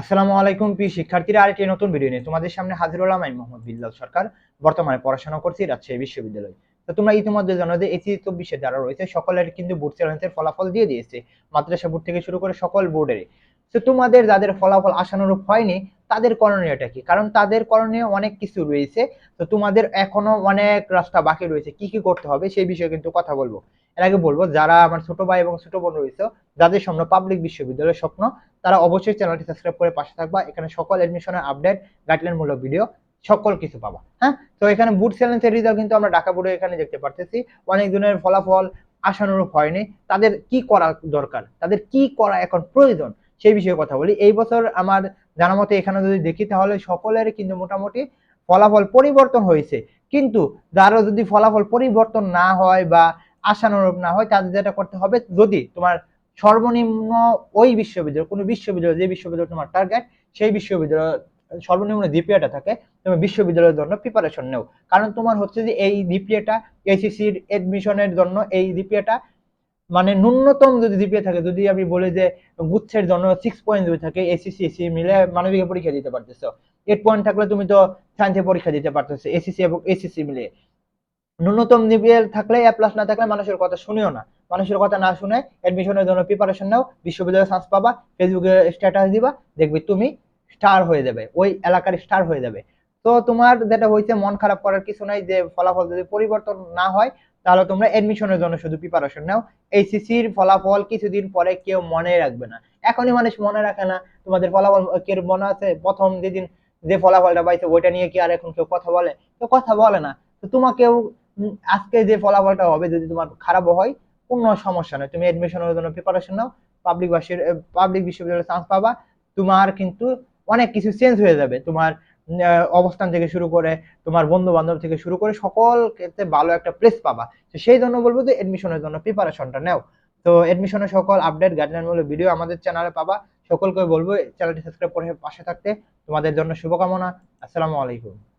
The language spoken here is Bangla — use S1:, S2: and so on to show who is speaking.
S1: আসসালামু আলাইকুম প্রিয় শিক্ষার্থীরা, আরেকটি নতুন ভিডিও নিয়ে তোমাদের সামনে হাজির হলাম আমি মোহাম্মদ বিল্লাল সরকার। বর্তমানে পড়াশোনা করছি রাজশাহী বিশ্ববিদ্যালয়। তো তোমরা ইতিমধ্যে জানো যে এসি চব্বিশে যারা রয়েছে, সকলের কিন্তু বোর্ড চ্যালেঞ্জের ফলাফল দিয়ে দিয়েছে। মাদ্রাসা বোর্ড থেকে শুরু করে সকল বোর্ডের তো তোমাদের যাদের ফলাফল আশানুরূপ হয়নি তাদের করণীয়টা কি? কারণ তাদের করণীয় অনেক কিছু রয়েছে। তো তোমাদের এখনও অনেক রাস্তা বাকি রয়েছে। কি কি করতে হবে সেই বিষয়ে কিন্তু কথা বলব। এর আগে বলব, যারা আমার ছোট ভাই এবং ছোট বোন রয়েছে, যাদের স্বপ্ন পাবলিক বিশ্ববিদ্যালয়ের স্বপ্ন, তারা অবশ্যই চ্যানেলটি সাবস্ক্রাইব করে পাশে থাকবা। এখানে সকল এডমিশনের আপডেট গাইডলাইন মূলক ভিডিও সকল কিছু পাবা। হ্যাঁ? তো এখানে বুট চ্যালেঞ্জের রেজাল্ট কিন্তু আমরা ঢাকা বোর্ডে এখানে দেখতে পারতেছি। অনেক দিনের ফলাফল আশানুরূপ হয়নি। তাদের কি করা দরকার? তাদের কি করা এখন প্রয়োজন? সেই বিষয়ে কথা বলি। এই বছর আমার জানা মতে এখানে যদি দেখি তাহলে সকলের কিন্তু মোটামুটি ফলাফল পরিবর্তন হয়েছে। কিন্তু যারা যদি ফলাফল পরিবর্তন না হয় বা আশানুরূপ না হয়, তাদের যেটা করতে হবে, যদি তোমার সর্বনিম্ন ওই বিশ্ববিদ্যালয়, কোনো বিশ্ববিদ্যালয়, যে বিশ্ববিদ্যালয় তোমার টার্গেট সেই বিশ্ববিদ্যালয়, সর্বনিম্ন জিপিএটা থাকে, তুমি বিশ্ববিদ্যালয়ের জন্য প্রিপারেশন নেও। কারণ তোমার হচ্ছে যে এই জিপিএটা এসিসির এডমিশনের জন্য এই জিপিএটা মানে ন্যূনতম যদি জিপিএ থাকে, যদি আমি বলি যে গুচ্ছের জন্য সিক্স পয়েন্ট যদি থাকে এসিসি এসি মিলে মানবিক পরীক্ষা দিতে পারতেছো। এইট পয়েন্ট থাকলে তুমি তো সায়েন্সে পরীক্ষা দিতে পারতেছো এসিসি এবং এসিসি মিলে ন্যূনতম জিপিএল থাকলে এ প্লাস না থাকলে মানুষের কথা শুনিও না। মানুষের কথা না শুনে এডমিশনের জন্য প্রিপারেশন নাও, বিশ্ববিদ্যালয়ে চান্স পাবা ফেসবুকে স্ট্যাটাস দিবা, দেখবি তুমি স্টার হয়ে যাবে, ওই এলাকার স্টার হয়ে যাবে। তো তোমার যেটা হয়েছে, মন খারাপ করার কিছু নাই যে ফলাফল যদি পরিবর্তন না হয় তাহলে তোমরা এডমিশনের জন্য শুধু প্রিপারেশন নাও। এইচএসসির ফলাফল কিছুদিন পরে কেউ মনে রাখবে না। এখনই মানুষ মনে রাখে না, তোমাদের ফলাফল কে মনে আছে? প্রথম যেদিন যে ফলাফলটা পাইছে, ওইটা নিয়ে কি আর এখন কেউ কথা বলে? তো কথা বলে না। তো তোমাকেও আজকে যে ফলাফলটা হবে, যদি তোমার খারাপও হয়, কোনো সমস্যা নেই। তুমি এডমিশনের জন্য প্রিপারেশন নাও। পাবলিক বাসের পাবলিক বিশ্ববিদ্যালয়ে চান্স পাবা। তোমার কিন্তু অনেক কিছু চেঞ্জ হয়ে যাবে। তোমার অবস্থান থেকে শুরু করে তোমার বন্ধু বান্ধব থেকে শুরু করে সকল ক্ষেত্রে ভালো একটা প্লেস পাবা। তো সেই জন্য বলব যে এডমিশনের জন্য প্রিপারেশনটা নেও। তো এডমিশনের সকল আপডেট গাইডলাইন বলে ভিডিও আমাদের চ্যানেলে পাবা। সকলকে বলব চ্যানেলটি সাবস্ক্রাইব করে পাশে থাকতে। তোমাদের জন্য শুভকামনা। আসসালামু আলাইকুম।